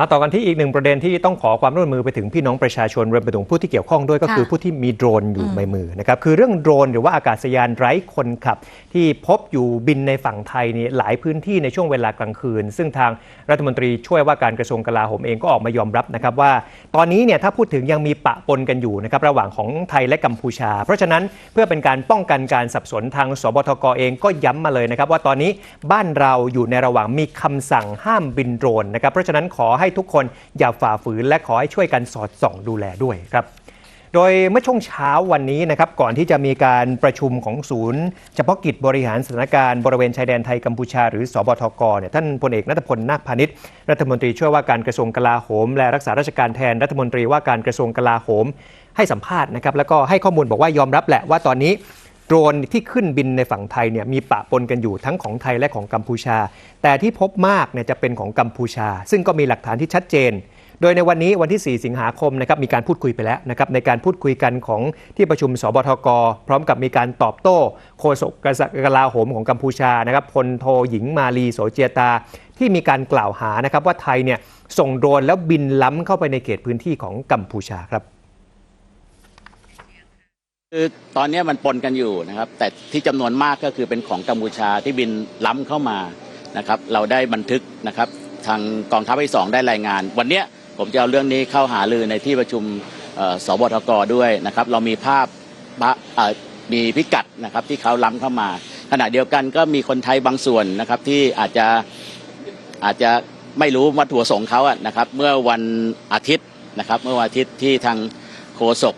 มาต่อกันที่อีกหนึ่งประเด็นที่ต้องขอความร่วมมือไปถึงพี่น้องประชาชนรวมไปถึงผู้ที่เกี่ยวข้องด้วยก็คือค่ะผู้ที่มีโดรนอยู่ในมือนะครับคือเรื่องโดรนหรือว่าอากาศยานไร้คนขับ ที่พบอยู่บินในฝั่งไทยนี่หลายพื้นที่ในช่วงเวลากลางคืน ซึ่งทางรัฐมนตรีช่วยว่าการกระทรวงกลาโหมเองก็ออกมายอมรับนะครับว่า ตอนนี้เนี่ยถ้าพูดถึงยังมีปะปนกันอยู่นะครับระหว่างของไทยและกัมพูชา เพราะฉะนั้นเพื่อเป็นการป้องกันการสับสนทางสบทกเองก็ย้ำมาเลยนะครับว่าตอนนี้บ้านเราอยู่ในระหว่างมีคำสั่งห้ามบินโดรนนะครับเพราะฉะนั้นขอให้ทุกคนอย่าฝ่าฝืนและขอให้ช่วยกันสอดส่องดูแลด้วยครับโดยเมื่อช่วงเช้าวันนี้นะครับก่อนที่จะมีการประชุมของศูนย์ เฉพาะกิจบริหารสถานการณ์บริเวณชายแดนไทยกัมพูชาหรือสบทกเนี่ยท่านพลเอกนัทพลนาคพาณิชย์รัฐมนตรีช่วยว่าการกระทรวงกลาโหม และรักษาราชการแทนรัฐมนตรีว่าการกระทรวงกลาโหม ให้สัมภาษณ์นะครับแล้วก็ให้ข้อมูลบอกว่ายอมรับแหละว่าตอนนี้ โดรนที่ขึ้นบินในฝั่งไทยเนี่ยมีปะปนกันอยู่ทั้งของไทยและของกัมพูชา แต่ที่พบมากเนี่ยจะเป็นของกัมพูชา ซึ่งก็มีหลักฐานที่ชัดเจน โดยในวันนี้วันที่ 4 สิงหาคมนะครับมีการพูดคุยไปแล้วนะครับในการพูดคุยกันของที่ประชุมสบทก พร้อมกับมีการตอบโต้โฆษกกลาโหมของกัมพูชานะครับพลโทหญิงมาลีโสเจตา ที่มีการกล่าวหานะครับว่าไทยเนี่ยส่งโดรนแล้วบินล้ำเข้าไปในเขตพื้นที่ของกัมพูชาครับ คือตอนนี้มันปนกันอยู่นะครับ แต่ที่จำนวนมากก็คือเป็นของกัมพูชาที่บินล้ำเข้ามานะครับ เราได้บันทึกนะครับ ทางกองทัพที่สองได้รายงาน วันนี้ผมจะเอาเรื่องนี้เข้าหาลือในที่ประชุมสบทกด้วยนะครับ เรามีภาพมีพิกัดนะครับที่เขาล้ำเข้ามา ขณะเดียวกันก็มีคนไทยบางส่วนนะครับที่อาจจะอาจจะไม่รู้วัตถุประสงค์เขาอะนะครับ เมื่อวันอาทิตย์นะครับ เมื่อวันอาทิตย์ที่ทางโฆษก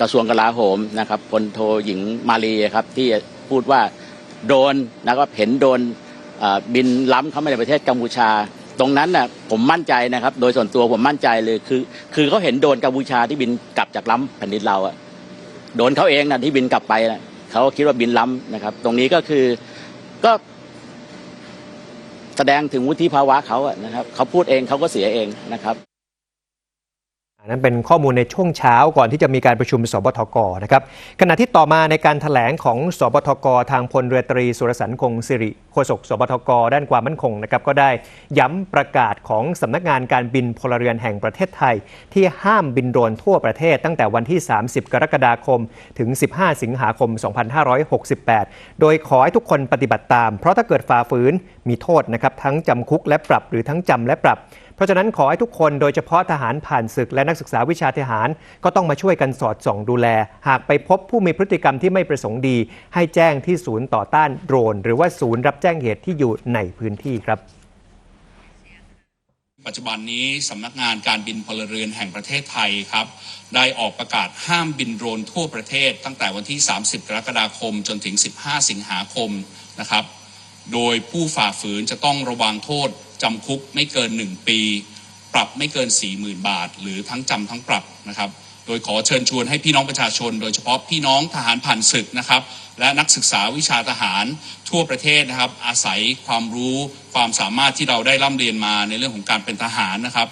กระทรวงกลาโหมนะครับพลโทหญิงมาลีครับที่พูดว่าโดนนะครับเห็นโดนบินล้ำเข้ามาในประเทศกัมพูชา ตรงนั้นน่ะผมมั่นใจนะครับ โดยส่วนตัวผมมั่นใจเลยคือ คือเขาเห็นโดนกัมพูชาที่บินกลับจากล้ำแผ่นดินเราอะโดนเขาเองนะที่บินกลับไปนะเขาคิดว่าบินล้ำนะครับ ตรงนี้ก็คือก็แสดงถึงวุฒิภาวะเขาอะนะครับเขาพูดเองเขาก็เสียเองนะครับ นั้นเป็นข้อมูลในช่วงเช้าก่อนที่จะมีการประชุมสบทกนะครับขณะที่ต่อมาในการถแถลงของสบทก ทางพลเรือตรีสุรสันต์คงสิริโฆษกสบทก ด้านความมั่นคงนะครับก็ได้ย้ำประกาศของสำนักงานการบินพลเรือนแห่งประเทศไทย ที่ห้ามบินโดรนทั่วประเทศตั้งแต่วันที่ 30 กรกฎาคม ถึง 15 สิงหาคม 2568 โดยขอให้ทุกคนปฏิบัติตาม เพราะถ้าเกิดฝ่าฝืนมีโทษนะครับทั้งจำคุกและปรับหรือทั้งจำและปรับ เพราะฉะนั้นขอให้ทุกคนโดยเฉพาะทหารผ่านศึกและนักศึกษาวิชาทหาร ก็ต้องมาช่วยกันสอดส่องดูแล หากไปพบผู้มีพฤติกรรมที่ไม่ประสงค์ดี ให้แจ้งที่ศูนย์ต่อต้านโดรน หรือว่าศูนย์รับแจ้งเหตุที่อยู่ในพื้นที่ครับปัจจุบันนี้สำนักงานการบินพลเรือนแห่งประเทศไทยครับ ได้ออกประกาศห้ามบินโดรนทั่วประเทศ ตั้งแต่วันที่ 30 กรกฎาคมจนถึง 15 สิงหาคมนะครับ โดยผู้ฝ่าฝืนจะต้องระวังโทษ จำคุกไม่เกิน 1 ปี ปรับไม่เกิน 40,000 บาท หรือทั้งจำทั้งปรับนะครับ โดยขอเชิญชวนให้พี่น้องประชาชน โดยเฉพาะพี่น้องทหารผ่านศึกนะครับ และนักศึกษาวิชาทหารทั่วประเทศนะครับ อาศัยความรู้ความสามารถที่เราได้ร่ำเรียนมาในเรื่องของการเป็นทหารนะครับ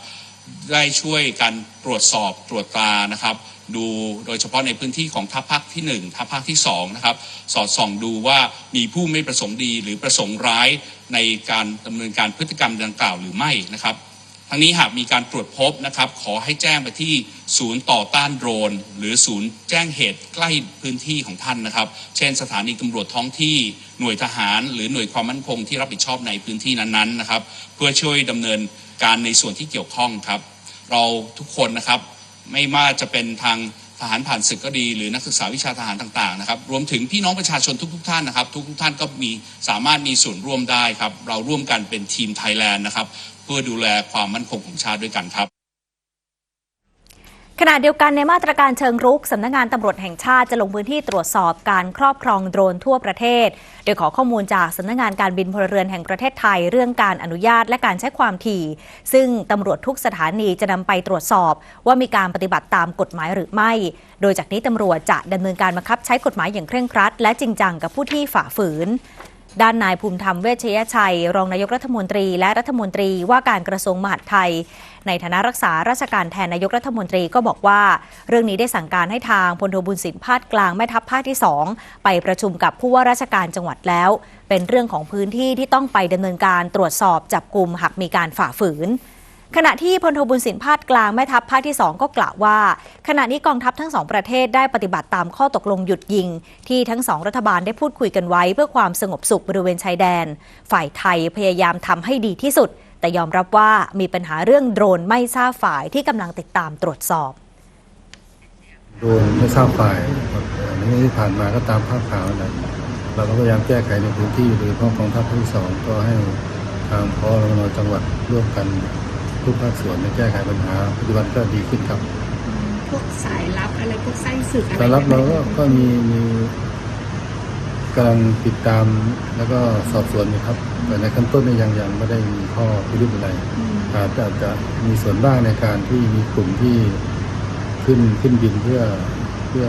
ได้ช่วยกันตรวจสอบตรวจตรานะครับ ดูโดยเฉพาะในพื้นที่ของทัพภาคที่ 1ทัพภาคที่2นะครับสอดส่องดูว่ามีผู้ไม่ประสงค์ดีหรือประสงค์ร้ายในการดำเนินการพฤติกรรมดังกล่าวหรือไม่นะครับ ทั้งนี้หากมีการตรวจพบนะครับ ขอให้แจ้งไปที่ศูนย์ต่อต้านโดรน หรือศูนย์แจ้งเหตุใกล้พื้นที่ของท่านนะครับ เช่นสถานีตำรวจท้องที่หน่วยทหาร หรือหน่วยความมั่นคงที่รับผิดชอบในพื้นที่นั้นๆนะครับ เพื่อช่วยดำเนินการในส่วนที่เกี่ยวข้องครับ เราทุกคนนะครับไม่ว่าจะเป็นทางทหารผ่านศึกก็ดีหรือนักศึกษาวิชาทหารต่างๆนะครับรวมถึงพี่น้องประชาชนทุกๆท่านนะครับ ทุกๆท่านก็มีสามารถมีส่วนร่วมได้ครับ เราร่วมกันเป็นทีมไทยแลนด์นะครับ เพื่อดูแลความมั่นคงของชาติด้วยกันครับขณะเดียวกันในมาตรการเชิงรุกสำนักงานตำรวจแห่งชาติจะลงพื้นที่ตรวจสอบการครอบครองโดรนทั่วประเทศ โดยขอข้อมูลจากสำนักงานการบินพลเรือนแห่งประเทศไทย เรื่องการอนุญาตและการใช้ความถี่ ซึ่งตำรวจทุกสถานีจะนำไปตรวจสอบ ว่ามีการปฏิบัติตามกฎหมายหรือไม่ โดยจากนี้ตำรวจจะดำเนินการบังคับใช้กฎหมายอย่างเคร่งครัด และจริงจังกับผู้ที่ฝ่าฝืน ด้านนายภูมิธรรมเวชยชัย รองนายกรัฐมนตรี และรัฐมนตรีว่าการกระทรวงมหาดไทย ในฐานะรักษาราชการแทนนายกรัฐมนตรีก็บอกว่า เรื่องนี้ได้สั่งการให้ทางพลโทบุญสินพาดกลางแม่ทัพภาคที่ 2 ไปประชุมกับผู้ว่าราชการจังหวัดแล้ว เป็นเรื่องของพื้นที่ที่ต้องไปดำเนินการตรวจสอบจับกลุ่มหากมีการฝ่าฝืน ขณะที่พลโทบุญสินภาคกลางแม่ทัพภาคที่ 2 ก็กล่าวว่า ขณะนี้กองทัพทั้งสองประเทศได้ปฏิบัติตามข้อตกลงหยุดยิง ที่ทั้งสองรัฐบาลได้พูดคุยกันไว้เพื่อความสงบสุขบริเวณชายแดน ฝ่ายไทยพยายามทำให้ดีที่สุด แต่ยอมรับว่ามีปัญหาเรื่องโดรนไม่ทราบฝ่ายที่กำลังติดตามตรวจสอบโดรนไม่ทราบฝ่ายอันนี้ที่ผ่านมาก็ตามภาพข่าวนะเราก็พยายามแก้ไขในพื้นที่โดยเฉพาะกองทัพที่สองก็ให้ทางพอรนจังหวัดร่วมกัน ทุกภาคส่วนในแก้ไขปัญหาปัจจุบันก็ดีขึ้นครับ พวกสายลับอะไรพวกไส้ศึกอะไรสารรับเราก็แบบนี้ก็มีมีกำลังติดตามแล้วก็สอบสวนอยู่ครับ แต่ในขั้นต้นเนี่ยยังยังไม่ได้มีข้อพิรุธอะไรอืมอาจจะอาจจะมีส่วนบ้างในการที่มีกลุ่มที่ขึ้นขึ้นบินเพื่อเพื่อ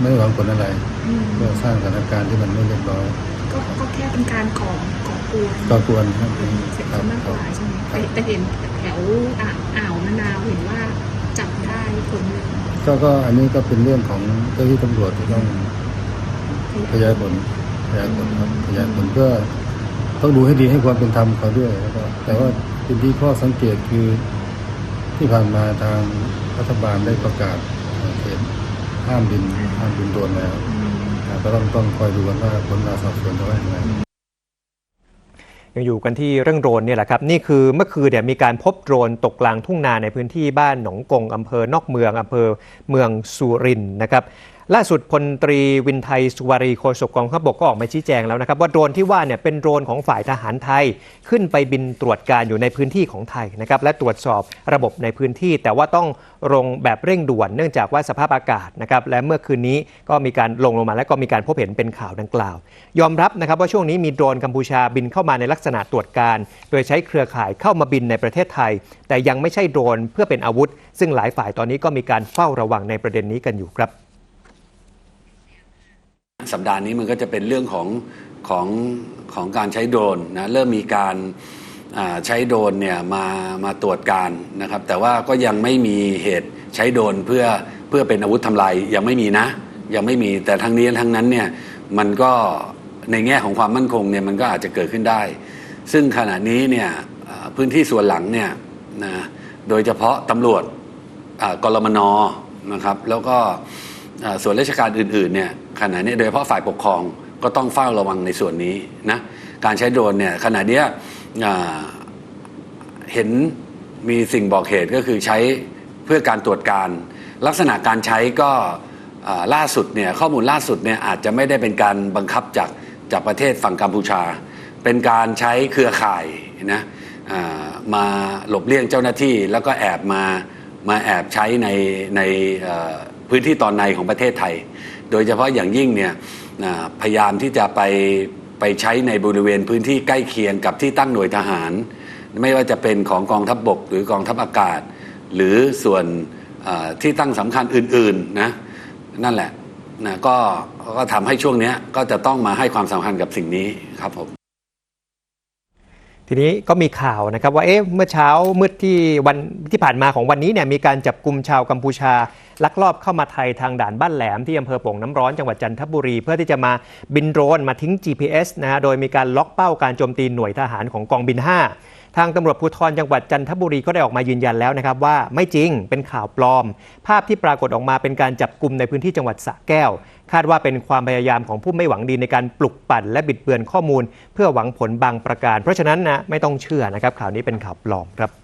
ไม่หวังผลอะไรอืมเพื่อสร้างสถานการณ์ที่มันไม่เรียบร้อย ก็ก็แค่เป็นการก่อ ก่อกวนก็ควรครับเสร็จครับมากคกรับว่าใช่ไหมครัแต่บแต่เห็นแถวอ่าอ่าวมะนาวเห็นว่าจับได้คนหนึ่งก็ก็อันนี้ก็เป็นเรื่องของเจ้าที่ตำรวจที่ต้องขยายผลขยายผลครับขยายผลเพื่อต้องดูให้ดีให้ความเป็นธรรมเขาด้วยแล้วก็แต่ว่าเป็นที่ข้อสังเกตคือที่ผ่านมาทางรัฐบาลได้ประกาศเอ่อเขตห้ามบินห้ามบินโดรนแล้วอืมอ่าก็ต้องต้องคอยดูกันว่าผลการสอบสวนจะว่าอย่างไร ยังอยู่กันที่เรื่องโดรนเนี่ยแหละครับนี่คือเมื่อคืนเนี่ยมีการพบโดรนตกกลางทุ่งนาในพื้นที่บ้านหนองกงอำเภอนอกเมืองอำเภอเมืองสุรินนะครับ ล่าสุดพลตรีวินไทยสุวารีโฆษกกองทัพบกก็ออกมาชี้แจงแล้วนะครับ ว่าโดรนที่ว่าเนี่ยเป็นโดรนของฝ่ายทหารไทย ขึ้นไปบินตรวจการอยู่ในพื้นที่ของไทยนะครับและตรวจสอบระบบในพื้นที่ แต่ว่าต้องลงแบบเร่งด่วน เนื่องจากว่าสภาพอากาศนะครับและเมื่อคืนนี้ก็มีการลงลงมาและก็มีการพบเห็นเป็นข่าวดังกล่าว ยอมรับนะครับว่าช่วงนี้มีโดรนกัมพูชาบินเข้ามาในลักษณะตรวจการ โดยใช้เครือข่ายเข้ามาบินในประเทศไทย แต่ยังไม่ใช่โดรนเพื่อเป็นอาวุธ ซึ่งหลายฝ่ายตอนนี้ก็มีการเฝ้าระวังในประเด็นนี้กันอยู่ครับ สัปดาห์นี้มันก็จะเป็นเรื่องของของของการใช้โดรนนะเริ่มมีการใช้โดรนเนี่ยมามาตรวจการนะครับ แต่ว่าก็ยังไม่มีเหตุใช้โดรนเพื่อเพื่อเป็นอาวุธทำลายยังไม่มีนะ ยังไม่มีแต่ทั้งนี้ทั้งนั้นเนี่ยมันก็ในแง่ของความมั่นคงเนี่ยมันก็อาจจะเกิดขึ้นได้ ซึ่งขณะนี้เนี่ยพื้นที่ส่วนหลังเนี่ยนะโดยเฉพาะตำรวจกรมนนะครับ แล้วก็ ส่วนราชการอื่นๆเนี่ยขณะนี้โดยเฉพาะฝ่ายปกครองก็ต้องเฝ้าระวังในส่วนนี้นะการใช้โดรนเนี่ยขณะนี้เห็นมีสิ่งบอกเหตุก็คือใช้เพื่อการตรวจการ ลักษณะการใช้ก็ล่าสุดเนี่ยข้อมูลล่าสุดเนี่ยอาจจะไม่ได้เป็นการบังคับจากจากประเทศฝั่งกัมพูชา เป็นการใช้เครือข่ายนะมาหลบเลี่ยงเจ้าหน้าที่แล้วก็แอบมามาแอบใช้ในใน พื้นที่ตอนในของประเทศไทย โดยเฉพาะอย่างยิ่งเนี่ยพยายามที่จะไปไปใช้ในบริเวณพื้นที่ใกล้เคียงกับที่ตั้งหน่วยทหาร ไม่ว่าจะเป็นของกองทัพบบก หรือกองทัพอากาศ หรือส่วนที่ตั้งสำคัญอื่นๆนะนั่นแหละนะก็ก็ทำให้ช่วงนี้ก็จะต้องมาให้ความสำคัญกับสิ่งนี้ครับผม ทีนี้ก็มีข่าวนะครับว่าเอ๊ะเมื่อเช้ามืดที่วันที่ผ่านมาของวันนี้เนี่ยมีการจับกลุ่มชาวกัมพูชา ลักลอบเข้ามาไทยทางด่านบ้านแหลมที่อำเภอโป่งน้ำร้อนจังหวัดจันทบุรี เพื่อที่จะมาบินโดรนมาทิ้ง GPS นะฮะโดยมีการล็อกเป้าการโจมตีหน่วยทหารของกองบิน 5 ทางตำรวจภูธรจังหวัดจันทบุรีก็ได้ออกมายืนยันแล้วนะครับว่าไม่จริงเป็นข่าวปลอม ภาพที่ปรากฏออกมาเป็นการจับกลุ่มในพื้นที่จังหวัดสระแก้ว คาดว่าเป็นความพยายามของผู้ไม่หวังดีในการปลุกปั่นและบิดเบือนข้อมูล เพื่อหวังผลบางประการ เพราะฉะนั้นนะไม่ต้องเชื่อนะครับข่าวนี้เป็นข่าวปลอมครับ